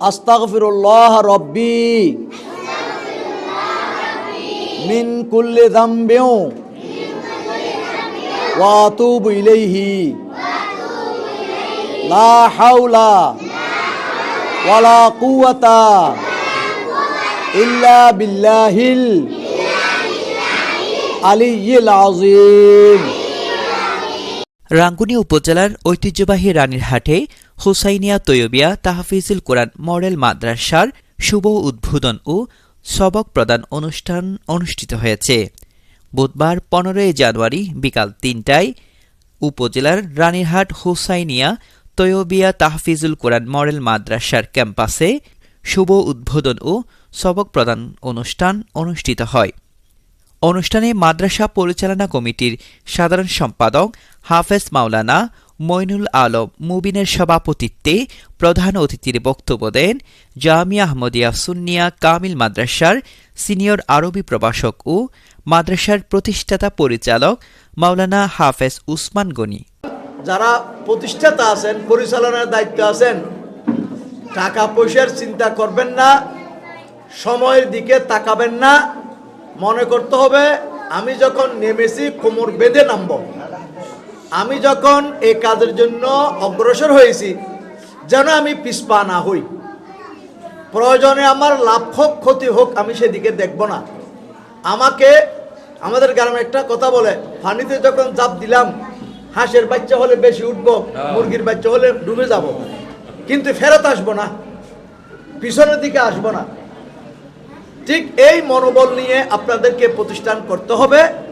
আস্তাগফিরুল্লাহ রব্বি। মিন কুল্লি যামবিউ। ওয়া আতুবু ইলাইহি। লা হাওলা ওয়ালা কুওয়াতা ইল্লা বিল্লাহিল আলিয়্যিল আযীম। রাঙ্গুনি উপজেলার ঐতিহ্যবাহী রানীরহাটে হুসাইনিয়া তৈয়বিয়া তাহফিজুল কোরআন মডেল মাদ্রাসার শুভ উদ্বোধন ও সবক প্রদান অনুষ্ঠান অনুষ্ঠিত হয়েছে। বুধবার পনেরোই জানুয়ারি বিকাল তিনটায় উপজেলার রানীরহাট হুসাইনিয়া তৈয়বিয়া তাহফিজুল কোরআন মডেল মাদ্রাসার ক্যাম্পাসে শুভ উদ্বোধন ও সবক প্রদান অনুষ্ঠান অনুষ্ঠিত হয়। অনুষ্ঠানে মাদ্রাসা পরিচালনা কমিটির সাধারণ সম্পাদক হাফেজ মাওলানা মইনুল আলম মুবিনের সভাপতিত্বে প্রধান অতিথির বক্তব্য দেন জামিয়া আহমদিয়া সুন্নিয়া কামিল মাদ্রাসার সিনিয়র আরবি প্রভাষক ও মাদ্রাসার প্রতিষ্ঠাতা পরিচালক মাওলানা হাফেজ উসমান গনি। যারা প্রতিষ্ঠাতা আছেন, পরিচালনার দায়িত্ব আছেন, টাকা পয়সার চিন্তা করবেন না, সময়ের দিকে তাকাবেন না, মনে করতে হবে আমি যখন নেমেছি কোমর বেঁধে নামব। আমি যখন এই কাজের জন্য অগ্রসর হয়েছি যেন আমি পিসপা না হই। প্রয়োজনে আমার লাভ হোক ক্ষতি হোক আমি সেদিকে দেখব না। আমাকে আমাদের গ্রামে একটা কথা বলে ফানিতে যখন জাপ দিলাম হাঁসের বাচ্চা হলে বেশি উঠবো মুরগির বাচ্চা হলে ডুবে যাব। কিন্তু ফেরত আসব না পিছনের দিকে আসব না। ঠিক এই মনোবল নিয়ে আপনাদেরকে প্রতিষ্ঠান করতে হবে।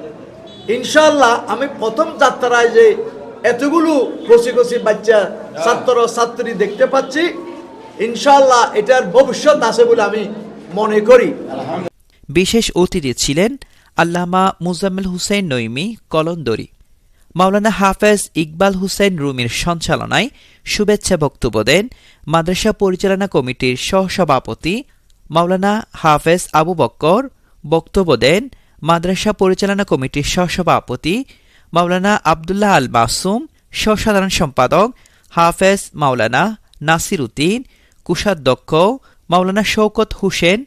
ইনশাল্লাহ আমি প্রথম যাত্রায় যে এতগুলো কচি কচি বাচ্চা ছাত্র ছাত্রী দেখতে পাচ্ছি ইনশাল্লাহ এটার ভবিষ্যৎ আছে বলে আমি মনে করি। বিশেষ অতিথি ছিলেন আল্লামা মুজাম্মেল হুসেন নৈমি কলন্দরি। মাওলানা হাফেজ ইকবাল হুসেন রুমির সঞ্চালনায় শুভেচ্ছা বক্তব্য দেন মাদ্রাসা পরিচালনা কমিটির সহসভাপতি মাওলানা হাফেজ আবু বক্কর। বক্তব্য দেন মাদ্রাসা পরিচালনা কমিটির সহসভাপতি মাওলানা আবদুল্লাহ আল মাসুম, সহসাধারণ সম্পাদক হাফেজ মাওলানা নাসির উদ্দিন কুষাধ্যক্ষ মাওলানা শওকত হুসেন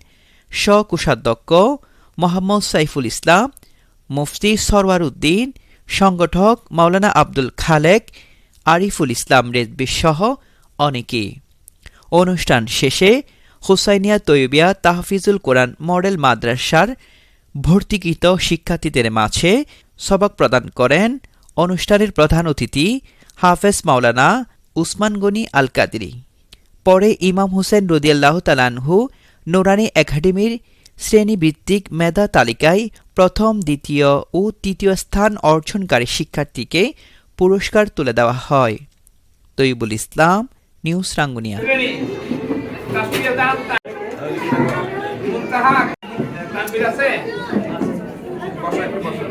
সকুষাধ্যক্ষ মোহাম্মদ সাইফুল ইসলাম, মুফতি সরওয়ার উদ্দিন, সংগঠক মাওলানা আব্দুল খালেক, আরিফুল ইসলাম রেজবি সহ অনেকে। অনুষ্ঠান শেষে হুসাইনিয়া তৈবিয়া তাহফিজুল কোরআন মডেল মাদ্রাসার ভর্তিকৃত শিক্ষার্থীদের মাঝে সবক প্রদান করেন অনুষ্ঠানের প্রধান অতিথি হাফেজ মাওলানা উসমান গনি আল কাদরি পরে ইমাম হোসেন রদিয়াল্লাহ তালানহু নোরানি একাডেমির শ্রেণীভিত্তিক মেধা তালিকায় প্রথম, দ্বিতীয় ও তৃতীয় স্থান অর্জনকারী শিক্ষার্থীকে পুরস্কার তুলে দেওয়া হয়। তৈবুল ইসলাম, নিউজ রাঙ্গুনিয়া। তানবির আছে? বসো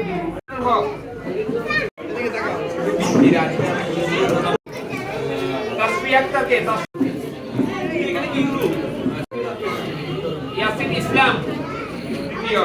ইয়াসিন ইসলাম। দ্বিতীয়